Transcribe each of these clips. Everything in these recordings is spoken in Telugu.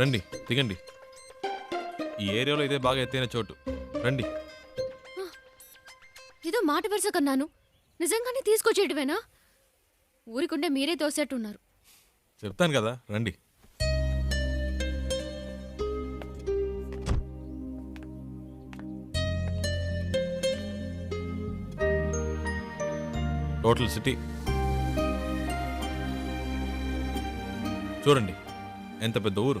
రండి దిగండి. ఈ ఏరియాలో ఇదే బాగా ఎత్తైన చోటు. రండి. ఏదో మాట వరుస కన్నాను. నిజంగానే తీసుకొచ్చేటివేనా? ఊరికుండే మీరే తోసేట్టున్నారు. చెప్తాను కదా రండి. Total city. చూడండి ఎంత పెద్ద ఊరు.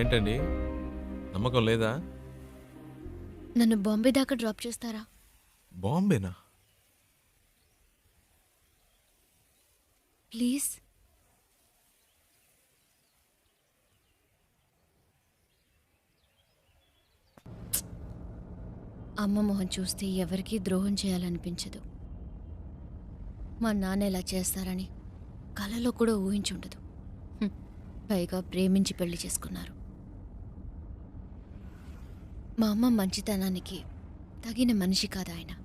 ఏంటండి? నమ్మకం లేదా? నన్ను బాంబే దాకా డ్రాప్ చేస్తారా? బాంబేనా? ప్లీజ్. అమ్మ మొహం చూస్తే ఎవరికీ ద్రోహం చేయాలనిపించదు. మా నాన్న ఇలా చేస్తారని కలలో కూడా ఊహించుండదు. పైగా ప్రేమించి పెళ్ళి చేసుకున్నారు. మా అమ్మ మంచితనానికి తగిన మనిషి కాదు ఆయన.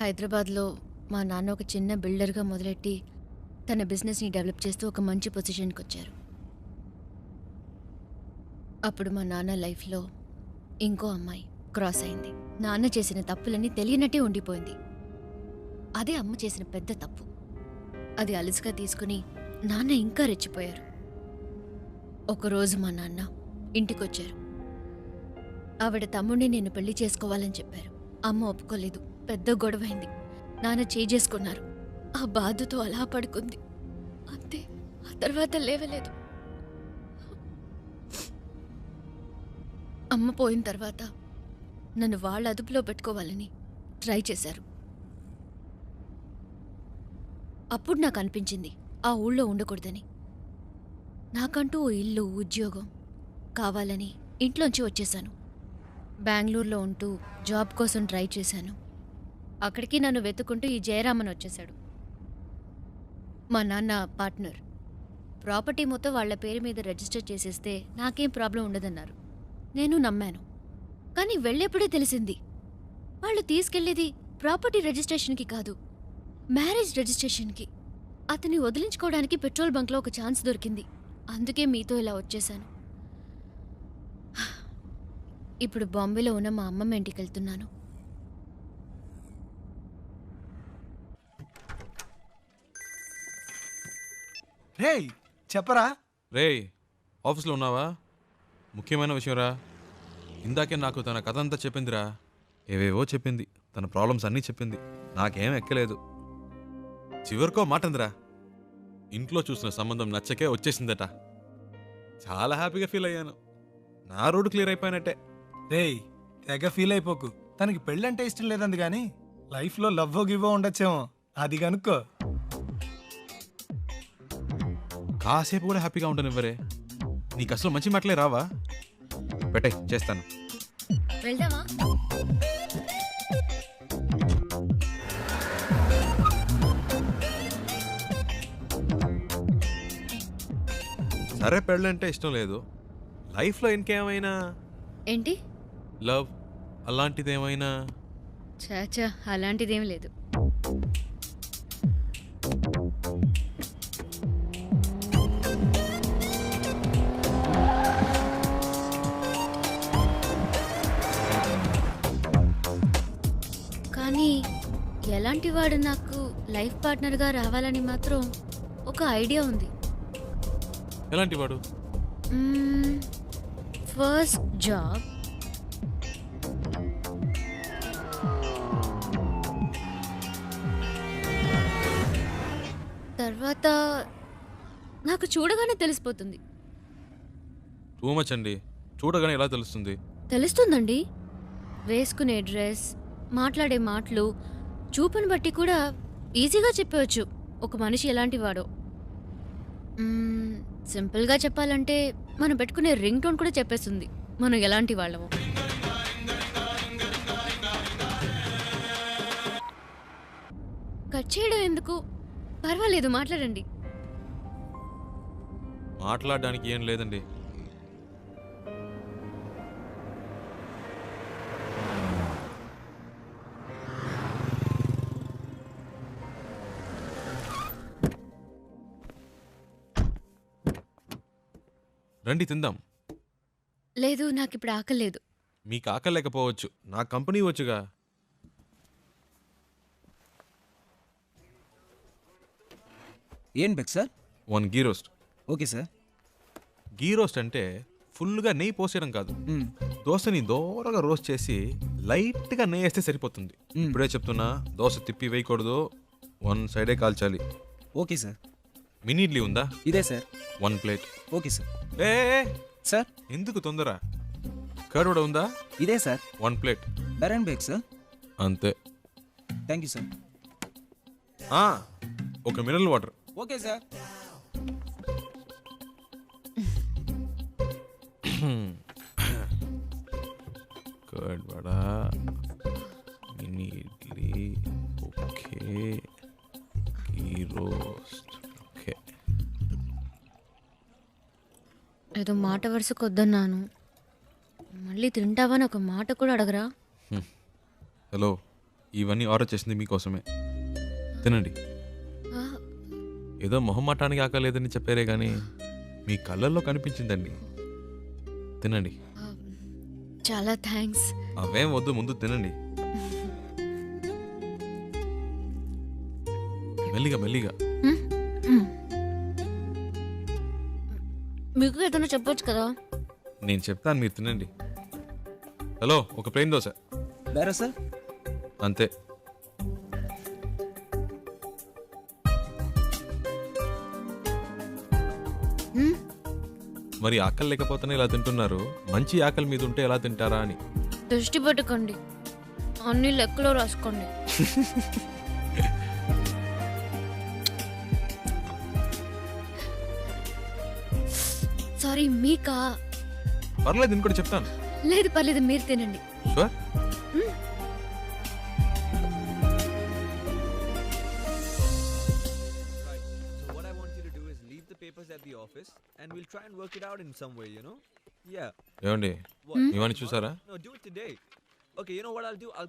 హైదరాబాద్లో మా నాన్న ఒక చిన్న బిల్డర్గా మొదలెట్టి తన బిజినెస్ని డెవలప్ చేస్తూ ఒక మంచి పొజిషన్కి వచ్చారు. అప్పుడు మా నాన్న లైఫ్లో ఇంకో అమ్మాయి క్రాస్ అయింది. నాన్న చేసిన తప్పులన్నీ తెలియనట్టే ఉండిపోయింది. అదే అమ్మ చేసిన పెద్ద తప్పు. అది అలసిగా తీసుకుని నాన్న ఇంకా రెచ్చిపోయారు. ఒకరోజు మా నాన్న ఇంటికొచ్చారు. ఆవిడ తమ్ముడిని నేను పెళ్ళి చేసుకోవాలని చెప్పారు. అమ్మ ఒప్పుకోలేదు. పెద్ద గొడవైంది. నాన్న చేసుకున్నారు ఆ బాధతో అలా పడుకుంది. అంతే. ఆ తర్వాత లేవలేదు. అమ్మ పోయిన తర్వాత నన్ను వాళ్ళ అదుపులో పెట్టుకోవాలని ట్రై చేశారు. అప్పుడు నాకు అనిపించింది ఆ ఊళ్ళో ఉండకూడదని. నాకంటూ ఓ ఇల్లు ఉద్యోగం కావాలని ఇంట్లోంచి వచ్చేసాను బెంగళూరులో ఉంటూ జాబ్ కోసం ట్రై చేశాను. అక్కడికి నన్ను వెతుకుంటూ ఈ జయరామన్ వచ్చేశాడు. మా నాన్న పార్ట్నర్. ప్రాపర్టీ మొత్తం వాళ్ళ పేరు మీద రిజిస్టర్ చేసేస్తే నాకేం ప్రాబ్లం ఉండదన్నారు. నేను నమ్మాను. కానీ వెళ్ళేప్పుడే తెలిసింది. వాళ్ళు తీసుకెళ్ళేది ప్రాపర్టీ రిజిస్ట్రేషన్కి కాదు మ్యారేజ్ రిజిస్ట్రేషన్కి. అతన్ని వదిలించుకోవడానికి పెట్రోల్ బంక్లో ఒక ఛాన్స్ దొరికింది. అందుకే మీతో ఇలా వచ్చేశాను. ఇప్పుడు బాంబేలో ఉన్న మా అమ్మమ్మ ఇంటికి వెళ్తున్నాను. రేయ్ చెప్పరా? రేయ్ ఆఫీస్లో ఉన్నావా? ముఖ్యమైన విషయం రా ఇందాకే నాకు తన కథ అంతా చెప్పిందిరా. ఏవేవో చెప్పింది. తన ప్రాబ్లమ్స్ అన్నీ చెప్పింది. నాకేం ఎక్కలేదు. చివరికో మాట అందిరా ఇంట్లో చూసిన సంబంధం నచ్చకే వచ్చేసిందట. చాలా హ్యాపీగా ఫీల్ అయ్యాను. నా రోడ్డు క్లియర్ అయిపోయినట్టే. రేయ్ తెగ ఫీల్ అయిపోకు. తనకి పెళ్ళంటే ఇష్టం లేదంది కానీ లైఫ్లో లవ్వో గివ్వో ఉండొచ్చేమో. అది కనుక్కో కాసేపు కూడా హ్యాపీగా ఉండనివ్వరే. నీకు అసలు మంచి మాటలే రావా? పెట్టే చేస్తాను. వెళ్దామా? సరే పెళ్ళంటే ఇష్టం లేదు. లైఫ్లో ఇంకేమైనా? ఏంటి? లవ్ అలాంటిదేమైనా? చాచా అలాంటిదేం లేదు. కానీ ఎలాంటి వాడు నాకు లైఫ్ పార్ట్నర్గా రావాలని మాత్రం ఒక ఐడియా ఉంది. ఎలాంటి వాడు ఫస్ట్ జాబ్. తర్వాత నాకు చూడగానే తెలిసిపోతుంది. టూ మచ్ అండి. చూడగానే ఎలా తెలుస్తుంది? తెలుస్తుందండి. వేసుకునే డ్రెస్ మాట్లాడే మాటలు చూపుని బట్టి కూడా ఈజీగా చెప్పవచ్చు. ఒక మనిషి ఎలాంటి వాడో. మ్మ్, సింపుల్గా చెప్పాలంటే మనం పెట్టుకునే రింగ్ టోన్ కూడా చెప్పేస్తుంది. మనం ఎలాంటి వాళ్ళమో. కట్ చేయడం ఎందుకు? పర్వాలేదు మాట్లాడండి. మాట్లాడడానికి ఏం లేదండి. రండి తిందాం. లేదు నాకు ఇప్పుడు ఆకలేదు మీకు ఆకలేకపోవచ్చు నా కంపెనీ వచ్చుగా. ఏం beg sir? One ghee roast. Okay sir. Ghee roast అంటే ఫుల్గా నెయ్యి పోసేయడం కాదు. దోశని దోరగా రోస్ట్ చేసి లైట్గా నెయ్యి వేస్తే సరిపోతుంది. ఇప్పుడే చెప్తున్నా దోశ తిప్పి వేయకూడదు. వన్ సైడే కాల్చాలి. Okay sir. మినీ ఇడ్లీ ఉందా? ఇదే sir. One plate. Okay sir. ఏ సార్. ఎందుకు తొందర కర్డ్ కూడా ఉందా? ఇదే సార్. One plate. బెరన్ బేక్ సార్. అంతే. థ్యాంక్ యూ సార్ ఒక mineral water. Okay sir. Curd vada mini idli okay. Ghee roast okay. ఏదో మాట వరుసకు వద్దన్నాను మళ్ళీ తింటావని ఒక మాట కూడా అడగరా? హలో ఇవన్నీ ఆర్డర్ చేసింది మీకోసమే. తినండి. ఏదో మొహమాటానికి ఆకలేదని చెప్పారే కానీ మీ కళ్ళల్లో కనిపించిందండి. తినండి. చాలా థ్యాంక్స్. అవేం వద్దు ముందు తినండి. మెల్లిగా మెల్లిగా. మీకు ఏదైనా చెప్పొచ్చు కదా? నేను చెప్తాను మీరు తినండి. హలో ఒక ప్లేన్ దోశ. సార్? అంతే. మరి ఆకలి లేకపోతేనే ఇలా తింటున్నారు? మంచి ఆకలి మీద ఉంటే ఎలా తింటారా అని? దృష్టి పెట్టుకోండి. అన్ని లెక్కలో రాసుకోండి. సారీ మీకా? పర్లేదు ఇంకోటి చెప్తాను. లేదు పర్లేదు మీరు తినండి. షూర్?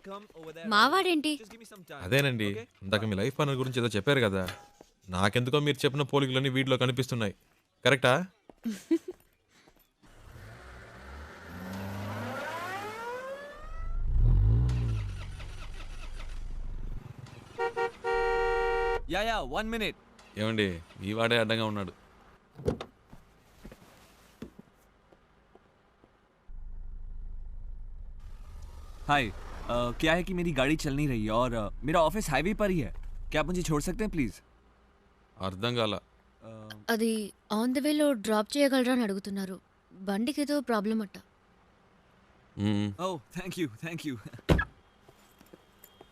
Come over there. మావాడేంటి? Just give me some time. అదేనండి. Okay? ఇందాక మీ లైఫ్ పార్ట్నర్ గురించి ఏదో చెప్పారు కదా. నాకెందుకో మీరు చెప్పిన పోలికలన్నీ వీటిలో కనిపిస్తున్నాయి. కరెక్టా? Yeah, yeah. One minute. ఏమండి? ఈ వాడే అడ్డంగా ఉన్నాడు. हाय uh, क्या है कि मेरी गाड़ी चल नहीं रही है और uh, मेरा ऑफिस हाईवे पर ही है क्या आप मुझे छोड़ सकते हैं प्लीज అర్థం కాల అది ఆన్ ద వేలో డ్రాప్ చేయగలరా అని అడుగుతున్నారు బండికి ఏదో ప్రాబ్లం అట్ట మ్మ్. Oh thank you thank you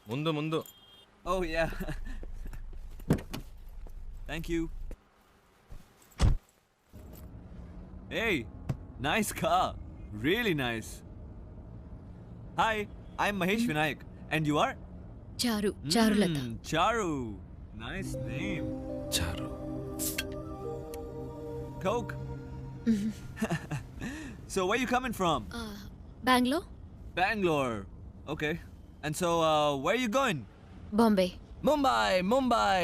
ముందు ముందు Oh yeah. Thank you. Hey, nice car. Really nice. Hi, I'm Mahesh Vinayak. And you are? చారు Charulata Mm, Charu. Nice name. చారు Coke. so where you coming from? బ్యాంగ్లో Bangalore. Okay. And so uh, where you going? Bombay Mumbai, Mumbai.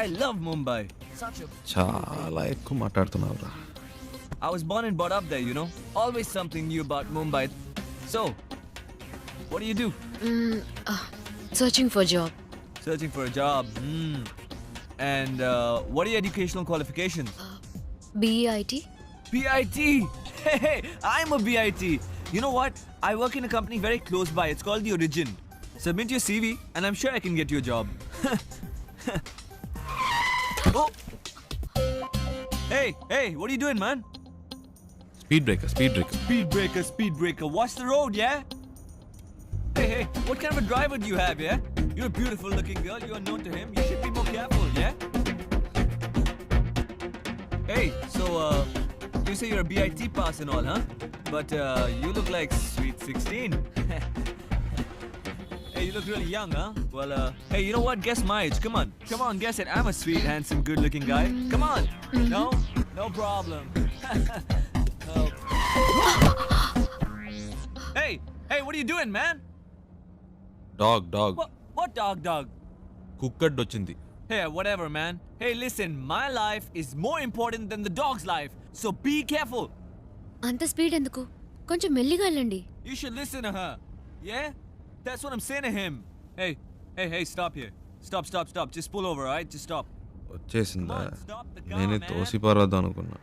I love Mumbai. Such a చాలా ఎక్కువ మాట్లాడుతున్నావురా I was born and brought up there, you know. Always something new about Mumbai. So, what do you do? Mm, uh, searching for a job. Searching for a job. Mm. And uh, what are your educational qualifications? Uh, BIT. Hey, hey, I'm a BIT. You know what? I work in a company very close by. It's called The Origin. Submit your CV and I'm sure I can get you a job. oh. Hey, hey, what are you doing, man? Speed breaker, speed breaker. Speed breaker, speed breaker. Watch the road, yeah? What kind of a driver do you have, yeah? You're a beautiful looking girl. You're known to him. You should be more careful, yeah? Hey, so, uh, you say you're a BIT pass and all, huh? But, uh, you look like sweet 16. hey, you look really young, huh? Well, uh, hey, you know what? Guess my age. Come on. Come on, guess it. I'm a sweet, handsome, good looking guy. Come on. No? No problem. Oh. hey, hey, what are you doing, man? Dog dog what dog dog cooked వచ్చింది. Hey whatever man hey listen my life is more important then the dog's life so be careful అంత స్పీడ్ ఎందుకు? కొంచెం మెల్లిగా వెళ్ళండి. You should listen her yeah that's what I am saying to him hey hey hey stop here stop stop stop just pull over right just stop వచ్చేసిందా? నేను తోసి పారదు అనుకున్నా.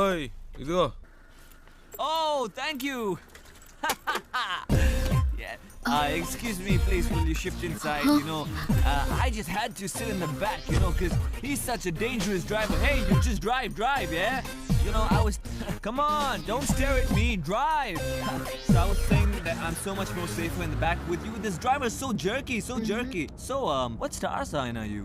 ఓయ్ ఇదిగో Oh, thank you. yeah. Uh, excuse me, please. Will you shift inside? You know, uh, I just had to sit in the back. You know, cause he's such a dangerous driver. Hey, you just drive, drive, yeah. You know, I was. Come on, don't stare at me. Drive. so I was saying that I'm so much more safer in the back with you. This driver is so jerky, so jerky. So, um, what star sign are you?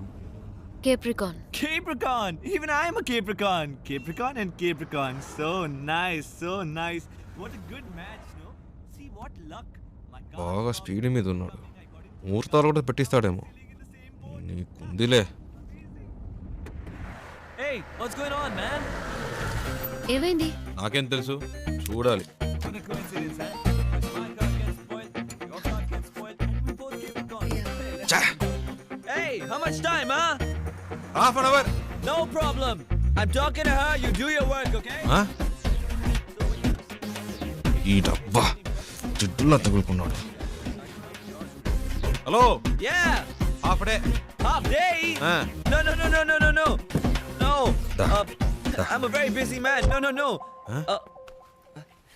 Capricorn. Capricorn! Even I am a Capricorn! Capricorn and Capricorn. So nice, so nice. What a good match, no? See what luck. బాగా స్పీడ్ మీద ఉన్నాడు ముహూర్తాలు కూడా పెట్టిస్తాడేమో నీకుందిలే ఏమైంది నాకేం తెలుసు చూడాలి How much time, huh? Half an hour No problem. I'm talking to her. You do your work, okay? ఈ డబ్బా జిడ్డులా తగులుకున్నాడు hello Yeah. Half day Half day? Ah. No, no, no, no, no, no, no. No. Da. Uh, I'm a very busy man. No, no, no. Huh? Uh,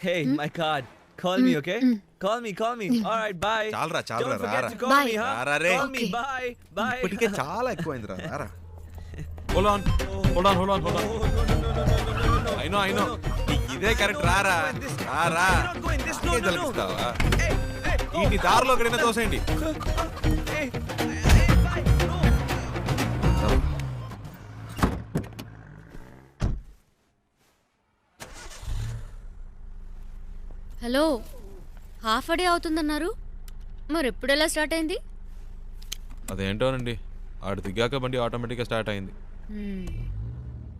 hey, my card. Call me, okay? Call me, call me. All right, bye. చాలరా, చాలరా, Don't forget రారా. to call Bye. me, huh? రారా రే. Call me, Okay. bye, bye. ఇప్పటికే చాలా ఎక్కువైంది రా రారా Hold on Hold on hold on hold on I know I know ఇదే కరెక్ట్ రారా రారా తలపిస్తావా? ఈ దారిలో ఎక్కడైనా తోసేయండి. హలో హాఫ్ డే అవుతుందన్నారు మరి ఎప్పుడు ఎలా స్టార్ట్ అయింది? అదేంటోనండి. ఆడు దిగాక బండి ఆటోమేటిక్గా స్టార్ట్ అయింది.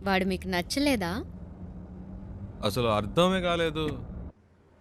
వాడు మీకు నచ్చలేదా? అసలు అర్థమే కాలేదు.